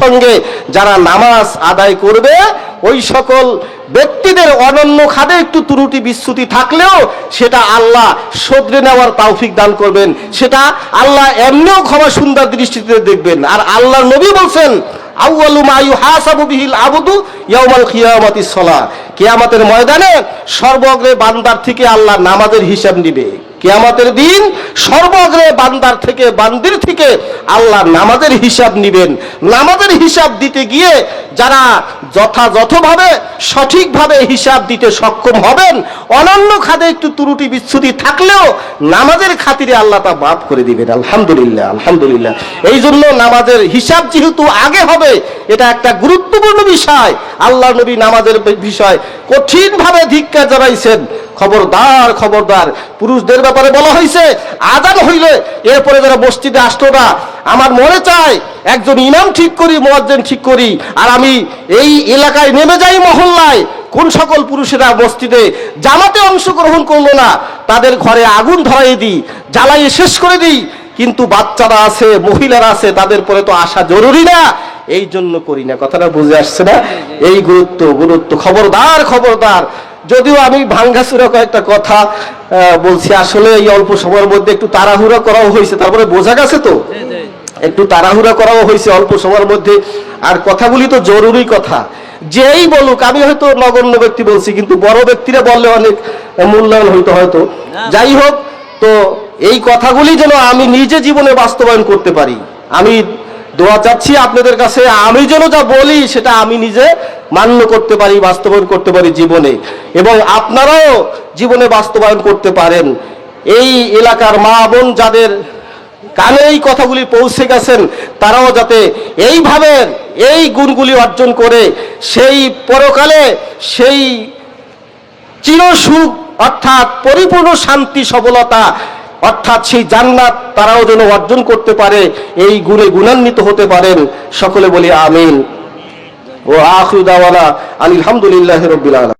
সঙ্গে যারা নামাজ আদায় করবে, ওই সকল ব্যক্তিদের অনন্য খাদে একটু ত্রুটি বিচ্যুতি থাকলেও সেটা আল্লাহ শোধরে নেওয়ার তাওফিক দান করবেন। সেটা আল্লাহ এমনিও ক্ষমা সুন্দর দৃষ্টিতে দেখবেন। আর আল্লাহ নবী বলছেন কিয়ামতের ময়দানে সর্বগ্রে বান্দার থেকে আল্লাহ নামাজের হিসাব নিবে। কিয়ামতের দিন সর্বগ্রে বান্দার থেকে, বান্দির থেকে আল্লাহ নামাজের হিসাব নিবেন। নামাজের হিসাব দিতে গিয়ে যারা যথাযথভাবে, সঠিকভাবে হিসাব দিতে সক্ষম হবেন, অনন্য খাদে একটু ত্রুটি বিচ্ছুতি থাকলেও নামাজের খাতিরে আল্লাহ তা মাফ করে দিবেন। আলহামদুলিল্লাহ আলহামদুলিল্লাহ। এই জন্য নামাজের হিসাব যেহেতু আগে হবে, এটা একটা গুরুত্বপূর্ণ বিষয়। আল্লাহ নবী নামাজের বিষয় কঠিনভাবে ধিক্কার জানাইছেন। খবরদার খবরদার। পুরুষদের ব্যাপারে বলা হয়েছে আজান হইলে এরপরে যারা মসজিদে আসতো না, আমার মনে চায় একজন ইমাম ঠিক করি, মোয়াজ্জেন ঠিক করি, আর আমি এই এলাকায় নেমে যাই মহল্লায়, কোন সকল পুরুষেরা মসজিদে জামাতে অংশগ্রহণ করল না, তাদের ঘরে আগুন ধরাই দিই জ্বালাইয়ে শেষ করে দিই, কিন্তু বাচ্চারা আছে, মহিলারা আছে, তাদের পরে তো আসা জরুরি না। এই জন্য করি না। কথাটা বুঝে আসছে না? এই গুরুত্ব গুরুত্ব। খবরদার খবরদার। যদিও আমি ভাঙ্গাচুরা কয়েকটা কথা বলছি। আসলে এই অল্প সময়ের মধ্যে একটু তাড়াহুড়া করাও হয়েছে। তারপরে বোঝা গেছে তো? একটু তাড়াহুড়া করাও হয়েছে অল্প সময়ের মধ্যে। আর কথাগুলি তো জরুরি কথা। যেই বলুক আমি হয়তো নগণ্য ব্যক্তি বলছি কিন্তু বড় ব্যক্তিরা বললে অনেক মূল্যায়ন হইতো হয়তো। যাই হোক তো এই কথাগুলি যেন আমি নিজে জীবনে বাস্তবায়ন করতে পারি। আমি দোয়া চাচ্ছি আপনাদের কাছে আমি যেন যা বলি সেটা আমি নিজে মান্য করতে পারি, বাস্তবায়ন করতে পারি জীবনে। এবং আপনারাও জীবনে বাস্তবায়ন করতে পারেন। এই এলাকার মা বোন যাদের কানে এই কথাগুলি পৌঁছে গেছেন, তারাও যাতে এইভাবে এই গুণগুলি অর্জন করে, সেই পরকালে সেই চিরসুখ অর্থাৎ পরিপূর্ণ শান্তি, সবলতা অর্থাৎ সেই জান্নাত তারাও যেন অর্জন করতে পারে, এই গুণে গুণান্বিত হতে পারেন। সকলে বলি আমিন। ও আখরুদাওয়ালা আলহামদুলিল্লাহ রবিল